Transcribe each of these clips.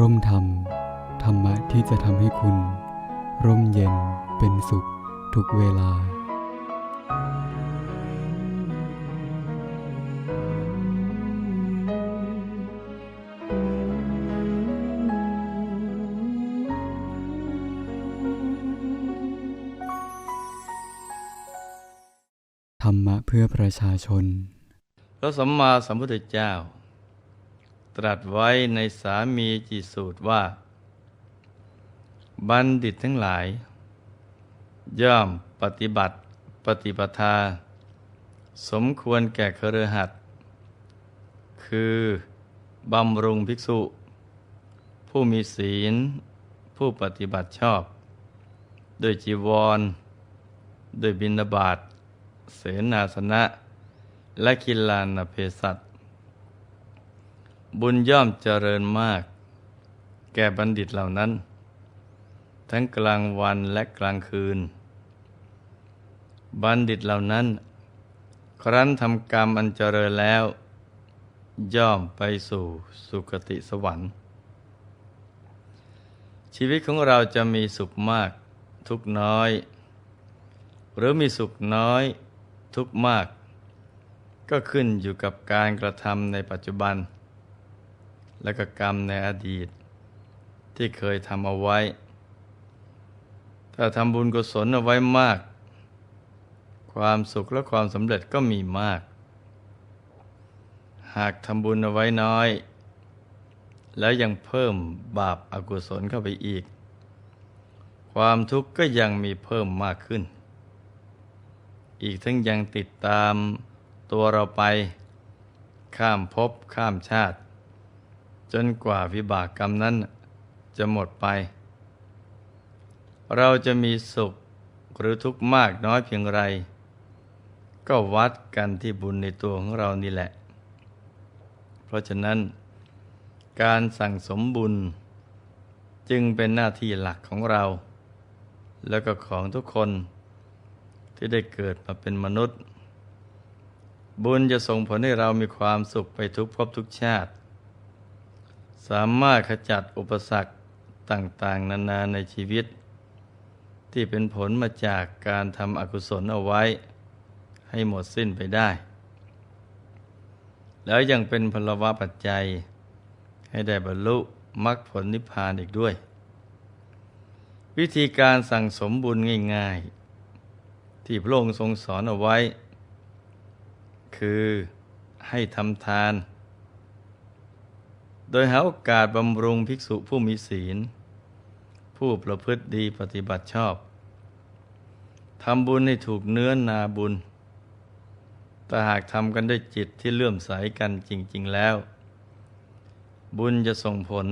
ร่มธรรม ธรรมะที่จะทำให้คุณ ร่มเย็นเป็นสุขทุกเวลา ธรรมะเพื่อประชาชน พระสัมมาสัมพุทธเจ้า ตรัสไว้ในสามีจิสูตรว่า บัณฑิตทั้งหลาย ย่อมปฏิบัติปฏิปทา สมควรแก่เครือหัดคือบำรุงภิกษุ ผู้มีศีล ผู้ปฏิบัติชอบด้วยจีวรด้วยบิณฑบาตเสนาสนะ และกิลานเพสัต บุญย่อมเจริญมาก แก่บัณฑิตเหล่านั้น ทั้งกลางวันและกลางคืน บัณฑิตเหล่านั้น ครั้นทำกรรมอันเจริญแล้ว ย่อมไปสู่สุคติสวรรค์ ชีวิตของเราจะมีสุขมาก ทุกน้อย หรือมีสุขน้อย ทุกมาก ก็ขึ้นอยู่กับการกระทำในปัจจุบัน และก็กรรมในอดีต ที่เคยทำเอาไว้ ถ้าทำบุญกุศลเอาไว้มาก ความสุขและความสำเร็จก็มีมาก หากทำบุญเอาไว้น้อย แล้วยังเพิ่มบาปอากุศลเข้าไปอีก ความทุกข์ก็ยังมีเพิ่มมากขึ้น อีกทั้งยังติดตามตัวเราไปข้ามภพข้ามชาติ จนกว่าวิบากกรรมนั้นจะหมดไป เราจะมีสุขหรือทุกข์มากน้อยเพียงไร ก็วัดกันที่บุญในตัวของเรานี่แหละ เพราะฉะนั้น การสั่งสมบุญ จึงเป็นหน้าที่หลักของเรา แล้วก็ของทุกคนที่ได้เกิดมาเป็นมนุษย์ บุญจะส่งผลให้เรามีความสุขไปทุกภพทุกชาติ สามารถขจัดอุปสรรคต่างๆ นานาในชีวิต ที่เป็นผลมาจากการทำอกุศลเอาไว้ ให้หมดสิ้นไปได้ แล้วยังเป็นพลวะปัจจัย ให้ได้บรรลุมรรคผลนิพพานอีกด้วย วิธีการสั่งสมบุญง่ายๆ ที่พระองค์ทรงสอนเอาไว้ คือให้ทำทาน โดยหาโอกาสบำรุงภิกษุผู้มีศีล ผู้ประพฤติดีปฏิบัติชอบทำบุญให้ถูกเนื้อนาบุญ แต่หากทำกันด้วยจิตที่เลื่อมใสกันจริง ๆแล้ว บุญจะส่งผล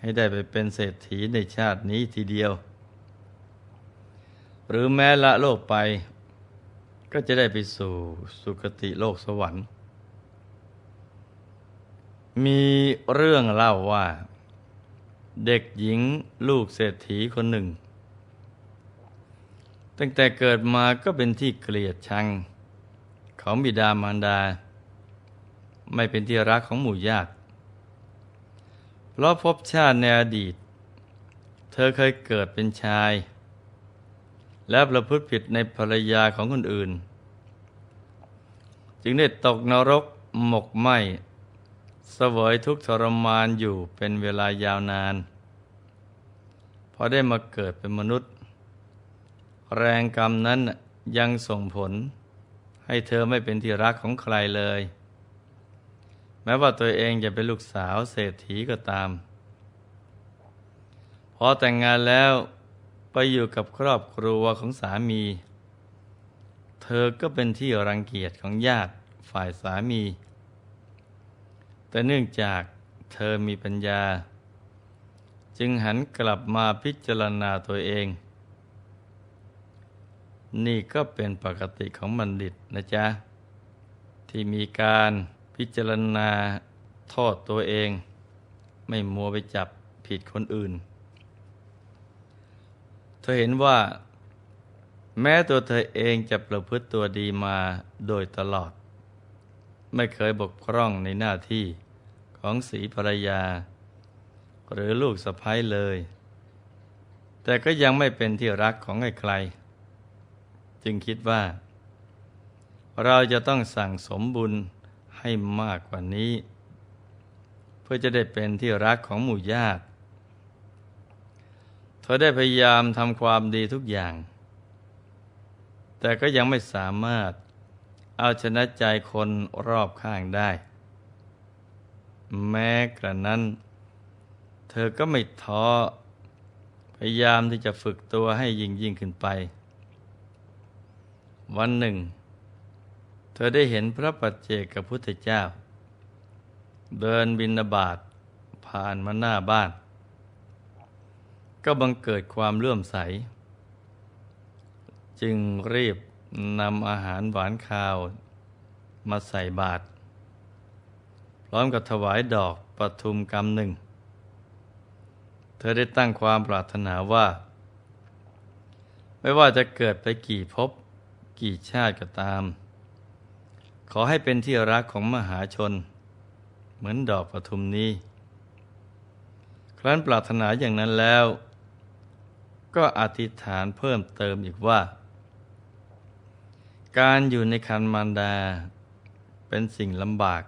ให้ได้ไปเป็นเศรษฐีในชาตินี้ทีเดียว หรือแม้ละโลกไป ก็จะได้ไปสู่สุคติโลกสวรรค์ มีเรื่องเล่าว่า เด็กหญิงลูกเศรษฐีคนหนึ่ง ตั้งแต่เกิดมาก็เป็นที่เกลียดชัง ของบิดามารดา ไม่เป็นที่รักของหมู่ญาติเพราะพบชาติในอดีต เธอเคยเกิดเป็นชาย และประพฤติผิดในภรรยาของคนอื่น จึงได้ตกนรกหมกไหม สวยทุกทรมานอยู่เป็นเวลายาวนาน พอได้มาเกิดเป็นมนุษย์ แรงกรรมนั้นยังส่งผล ให้เธอไม่เป็นที่รักของใครเลย แม้ว่าตัวเองจะเป็นลูกสาวเศรษฐีก็ตาม พอแต่งงานแล้วไปอยู่กับครอบครัวของสามี เธอก็เป็นที่รังเกียจของญาติฝ่ายสามี แต่เนื่องจากเธอมีปัญญา จึงหันกลับมาพิจารณาตัวเอง นี่ก็เป็นปกติของบัณฑิตนะจ๊ะ ที่มีการพิจารณาโทษตัวเอง ไม่มัวไปจับผิดคนอื่น เธอเห็นว่า แม้ตัวเธอเองจะประพฤติตัวดีมาโดยตลอด ไม่เคยบกพร่องในหน้าที่ ของสีภรรยา หรือลูกสะพ้ยเลย แต่ก็ยังไม่เป็นที่รักของใครๆจึงคิดว่า เราจะต้องสั่งสมบุญให้มากกว่านี้ เพื่อจะได้เป็นที่รักของหมู่ญาติเธอได้พยายามทำความดีทุกอย่าง แต่ก็ยังไม่สามารถเอาชนะใจคนรอบข้างได้ แม้กระนั้น เธอก็ไม่ท้อพยายามที่จะฝึกตัวให้ยิ่งยิ่งขึ้นไป วันหนึ่ง เธอได้เห็นพระปัจเจกพุทธเจ้า เดินบินบาตผ่านมาหน้าบ้าน ก็บังเกิดความเลื่อมใส จึงรีบนำอาหารหวานคาวมาใส่บาตร ร้อมกับถวายดอกปทุมกรรมหนึ่ง เธอได้ตั้งความปรารถนาว่า ไม่ว่าจะเกิดไปกี่ภพกี่ชาติก็ตาม ขอให้เป็นที่รักของมหาชน เหมือนดอกปทุมนี้ ครั้นปรารถนาอย่างนั้นแล้ว ก็อธิษฐานเพิ่มเติมอีกว่า การอยู่ในคันมารดาเป็นสิ่งลำบาก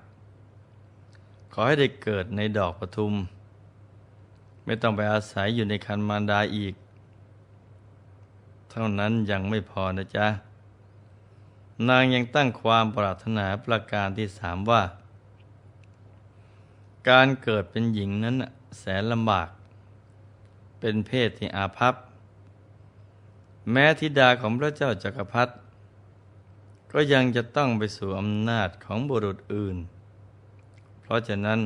ขอให้ได้เกิดในดอกปทุม ไม่ต้องไปอาศัยอยู่ในคันมารดาอีก เท่านั้นยังไม่พอนะจ๊ะ นางยังตั้งความปรารถนาประการที่สามว่า การเกิดเป็นหญิงนั้นแสนลำบาก เป็นเพศที่อาภัพ แม้ธิดาของพระเจ้าจักรพรรดิก็ยังจะต้องไปสู่อำนาจของบุรุษอื่น เพราะฉะนั้น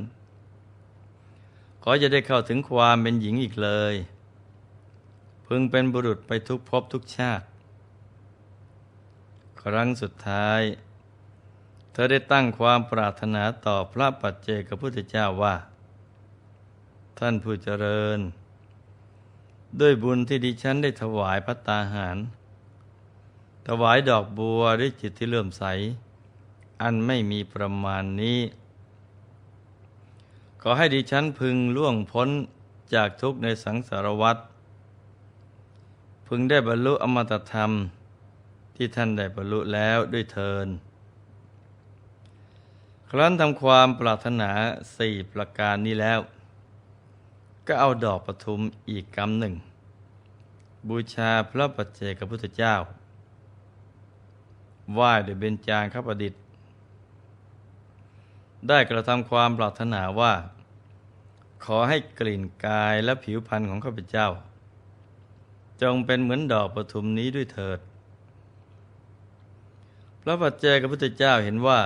ขอจะได้เข้าถึงความเป็นหญิงอีกเลย พึงเป็นบุรุษไปทุกภพทุกชาติ ครั้งสุดท้าย เธอได้ตั้งความปรารถนาต่อพระปัจเจกพุทธเจ้าว่า ท่านผู้เจริญ ด้วยบุญที่ดิฉันได้ถวายพระตาหาร ถวายดอกบัวด้วยจิตที่เลื่อมใสอันไม่มีประมาณนี้ ขอให้ดิฉันพึงล่วงพ้นจากทุกข์ในสังสารวัฏพึงได้บรรลุอมตะธรรม ที่ท่านได้บรรลุแล้วด้วยเทิน ครั้นทำความปรารถนาสี่ประการนี้แล้ว ก็เอาดอกประทุมอีกกำหนึ่ง บูชาพระปัจเจกพุทธเจ้า ไหว้ด้วยเบญจางคประดิษฐ์ ได้กระทำความปรารถนาว่า ขอให้กลิ่นกายและผิวพรรณของข้าพเจ้า จงเป็นเหมือนดอกปทุมนี้ด้วยเถิด พระปัจเจกพุทธเจ้าเห็นว่า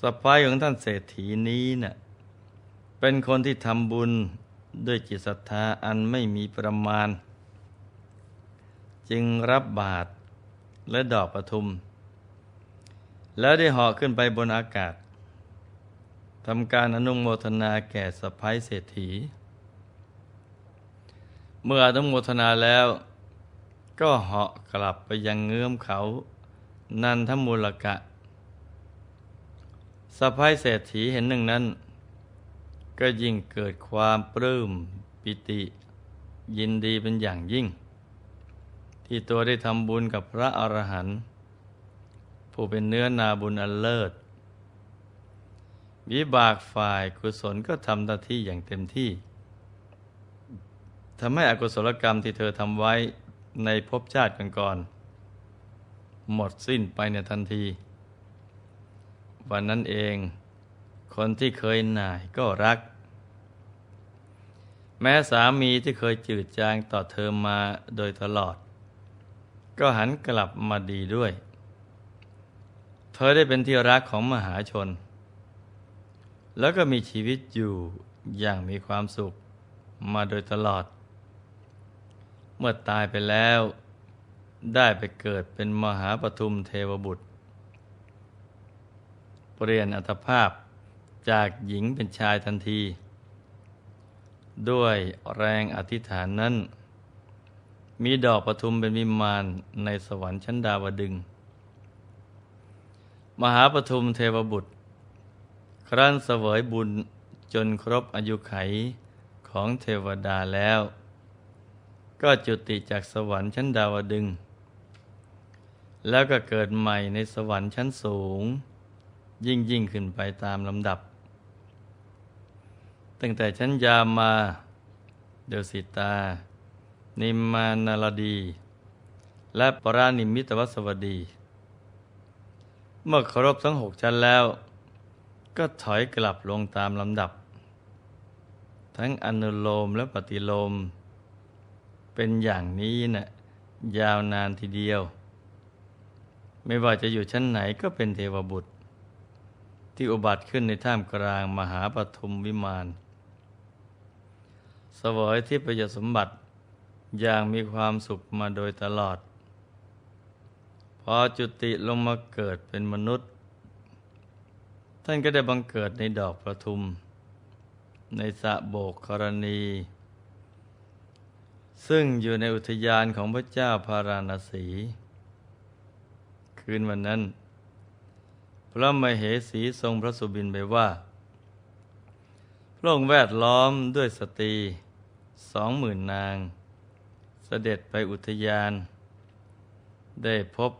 สะพ้ายของท่านเศรษฐีนี้เนะ่ะเป็นคนที่ทำบุญด้วยจิตศรัทธาอันไม่มีประมาณ จึงรับบาตรและดอกประทุม แล้วได้เหาะขึ้นไปบนอากาศ ทำการอนุโมทนาแก่สะพ้ายเศรษฐี เมื่ออนุโมทนาแล้วก็เหาะกลับไปยังเงื้อมเขา นันทมูลกะสะพ้ายเศรษฐีเห็นหนึ่งนั้น ก็ยิ่งเกิดความปลื้มปิติ ยินดีเป็นอย่างยิ่ง ที่ตัวได้ทำบุญกับพระอรหันต์ผู้เป็นเนื้อนาบุญอันเลิศ วิบากฝ่ายกุศลก็ทำหน้าที่อย่างเต็มที่ทำให้อกุศลกรรมที่เธอทำไว้ในภพชาติก่อนๆหมดสิ้นไปในทันที วันนั้นเอง คนที่เคยหน่ายก็รัก แม้สามีที่เคยจืดจางต่อเธอมาโดยตลอด ก็หันกลับมาดีด้วย เธอได้เป็นที่รักของมหาชน แล้วก็มีชีวิตอยู่อย่างมีความสุขมาโดยตลอด เมื่อตายไปแล้ว ได้ไปเกิดเป็นมหาปทุมเทวบุตร เปลี่ยนอัตภาพจากหญิงเป็นชายทันที ด้วยแรงอธิษฐานนั้น มีดอกปทุมเป็นวิมานในสวรรค์ชั้นดาวดึง มหาปทุมเทวบุตร ครั้นเสวยบุญจนครบอายุไขของเทวดาแล้ว ก็จุติจากสวรรค์ชั้นดาวดึง แล้วก็เกิดใหม่ในสวรรค์ชั้นสูง ยิ่งยิ่งขึ้นไปตามลำดับ ตั้งแต่ชั้นยามา เดวสิตา นิมมานารดี และปรานิมิตวสวดี เมื่อครบทั้งหกชั้นแล้ว ก็ถอยกลับลงตามลำดับ ทั้งอนุโลมและปฏิโลม เป็นอย่างนี้นะ่ะยาวนานทีเดียว ไม่ว่าจะอยู่ชั้นไหนก็เป็นเทวบุตร ที่อุบัติขึ้นในท่ามกลางมหาปฐุมวิมานสวยที่ประโยชน์สมบัติอย่างมีความสุขมาโดยตลอด พอจุติลงมาเกิดเป็นมนุษย์ ท่านก็ได้บังเกิดในดอกประทุม ในสะโบกกรณี ซึ่งอยู่ในอุทยานของพระเจ้าพาราณสี คืนวันนั้น พระมเหสีทรงพระสุบินไปว่าพระองค์แวดล้อมด้วยสตรีสองหมื่นนาง เสด็จไปอุทยาน ได้พบ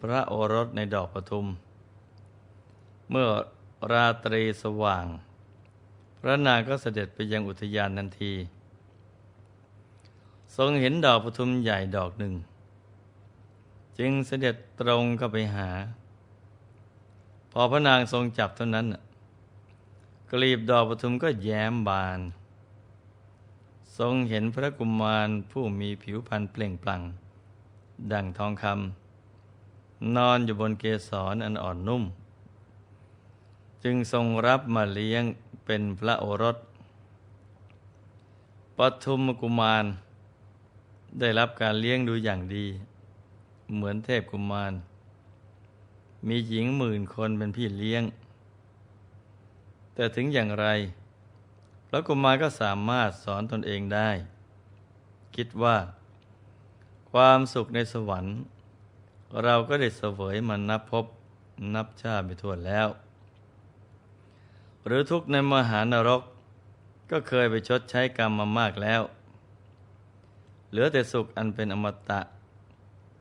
พระโอรสในดอกประทุม เมื่อราตรีสว่าง พระนางก็เสด็จไปยังอุทยานทันที ทรงเห็นดอกปทุมใหญ่ดอกหนึ่ง จึงเสด็จตรงเข้าไปหา พอพระนางทรงจับเท่านั้นน่ะกลีบดอกปทุมก็แย้มบาน ทรงเห็นพระกุมารผู้มีผิวพรรณเปล่งปลั่ง ดั่งทองคำนอนอยู่บนเกสรอันอ่อนนุ่ม จึงทรงรับมาเลี้ยงเป็นพระโอรสปทุมกุมาร ได้รับการเลี้ยงดูอย่างดี เหมือนเทพกุมาร มีหญิงหมื่นคนเป็นพี่เลี้ยง แต่ถึงอย่างไรพระกุมารก็สามารถสอนตนเองได้ คิดว่า ความสุขในสวรรค์ เราก็ได้เสวยมันนับพบนับชาติไปทั่วแล้ว หรือทุกข์ในมหานรก ก็เคยไปชดใช้กรรมมามากแล้ว เหลือแต่สุขอันเป็นอมตะ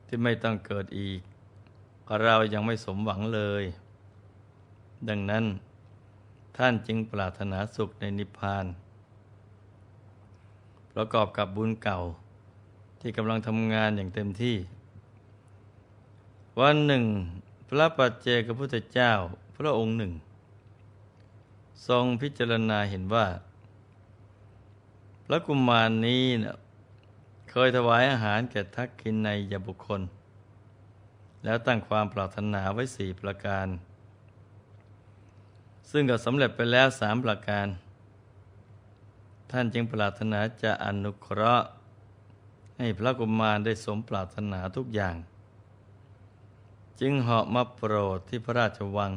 ที่ไม่ต้องเกิดอีก เรายังไม่สมหวังเลย ดังนั้นท่านจึงปรารถนาสุขในนิพพาน ประกอบกับบุญเก่าที่กำลังทำงานอย่างเต็มที่ วันหนึ่ง พระปัจเจกพุทธเจ้าพระองค์หนึ่ง ทรงพิจารณาเห็นว่า พระกุมารนี้นะเคยถวายอาหารแก่ทักขินในยบุคคล แล้วตั้งความปรารถนาไว้สี่ประการ ซึ่งก็สำเร็จไปแล้วสามประการ ท่านจึงปรารถนาจะอนุเคราะห์ ให้พระกุมารได้สมปรารถนาทุกอย่าง จึงเหาะมาโปรดที่พระราชวัง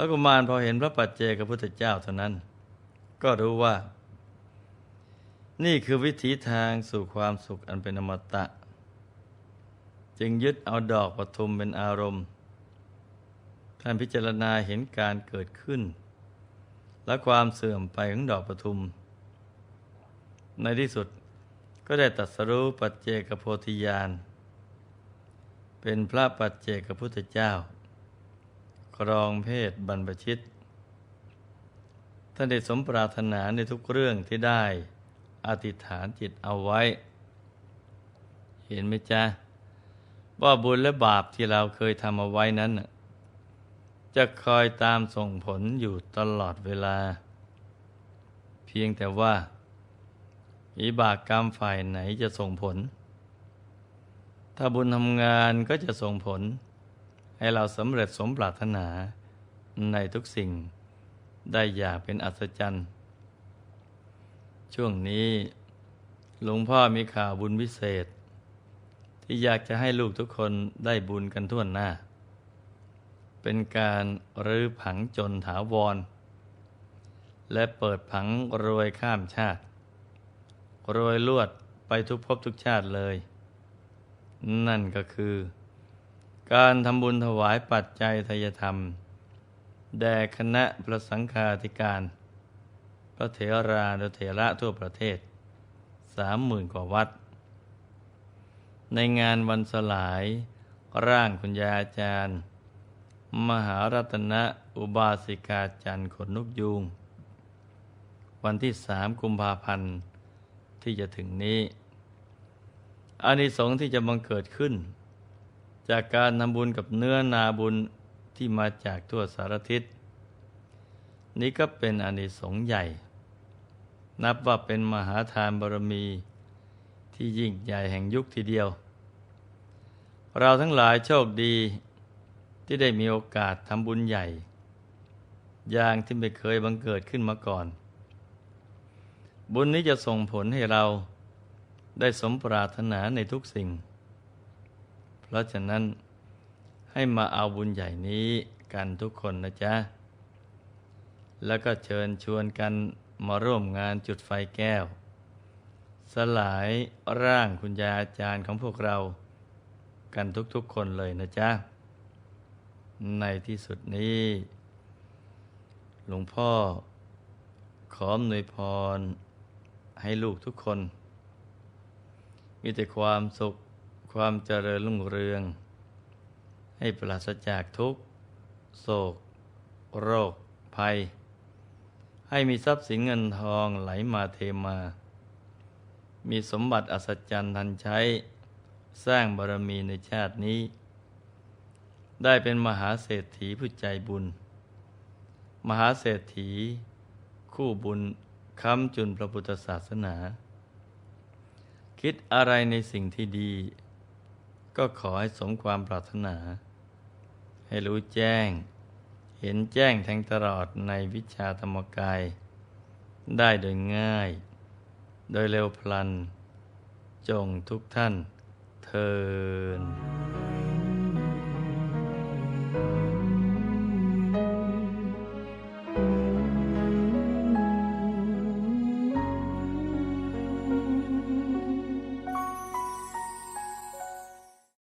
พระกุมารพอเห็นพระปัจเจกพุทธเจ้าเท่านั้น ก็รู้ว่า นี่คือวิถีทางสู่ความสุขอันเป็นอมตะ จึงยึดเอาดอกปทุมเป็นอารมณ์ ท่านพิจารณาเห็นการเกิดขึ้น และความเสื่อมไปของดอกปทุม ในที่สุดก็ได้ตรัสรู้ปัจเจกโพธิญาณเป็นพระปัจเจกพุทธเจ้า ครองเพศบรรพชิต ท่านได้สมปรารถนาในทุกเรื่องที่ได้อธิษฐานจิตเอาไว้ เห็นไหมจ๊ะ ว่าบุญและบาปที่เราเคยทำเอาไว้นั้น จะคอยตามส่งผลอยู่ตลอดเวลา เพียงแต่ว่าวิบากกรรมฝ่ายไหนจะส่งผล ถ้าบุญทำงานก็จะส่งผล ให้เราสำเร็จสมปรารถนาในทุกสิ่งได้อย่างเป็นอัศจรรย์ ช่วงนี้หลวงพ่อมีข่าวบุญวิเศษ ที่อยากจะให้ลูกทุกคนได้บุญกันทั่วหน้า เป็นการรื้อผังจนถาวร และเปิดผังรวยข้ามชาติ รวยลวดไปทุกภพทุกชาติเลย นั่นก็คือ การทำบุญถวายปัจจัยทายธรรม แด่คณะพระสังฆาธิการ พระเถรานุเถระทั่วประเทศสามหมื่นกว่าวัด ในงานวันสลาย ร่างคุณยาอาจารย์ มหารัตนอุบาสิกาจันทร์ขนนกยูงวันที่สามกุมภาพันธ์ที่จะถึงนี้อานิสงส์ที่จะบังเกิดขึ้น จากการทำบุญกับเนื้อนาบุญที่มาจากทั่วสารทิศ นี้ก็เป็นอนิสงส์ใหญ่ นับว่าเป็นมหาทานบารมีที่ยิ่งใหญ่แห่งยุคทีเดียว เราทั้งหลายโชคดีที่ได้มีโอกาสทำบุญใหญ่ อย่างที่ไม่เคยบังเกิดขึ้นมาก่อน บุญนี้จะส่งผลให้เราได้สมปรารถนาในทุกสิ่ง เพราะฉะนั้นให้มาเอาบุญใหญ่นี้กันทุกคนนะจ๊ะ แล้วก็เชิญชวนกันมาร่วมงานจุดไฟแก้ว สลายร่างคุณยายอาจารย์ของพวกเรา กันทุกๆคนเลยนะจ๊ะ ในที่สุดนี้ หลวงพ่อขออำนวยพรให้ลูกทุกคน มีแต่ความสุข ความเจริญรุ่งเรือง ให้ปราศจากทุกข์โศก โรค ภัย ให้มีทรัพย์สินเงินทองไหลมาเทมา มีสมบัติอัศจรรย์ทันใช้ สร้างบารมีในชาตินี้ ได้เป็นมหาเศรษฐีผู้ใจบุญ มหาเศรษฐี คู่บุญค้ำจุนพระพุทธศาสนา คิดอะไรในสิ่งที่ดี ก็ขอให้สมความปรารถนา ให้รู้แจ้ง เห็นแจ้งแทงตลอดในวิชาธรรมกาย ได้โดยง่าย โดยเร็วพลัน จงทุกท่านเทิน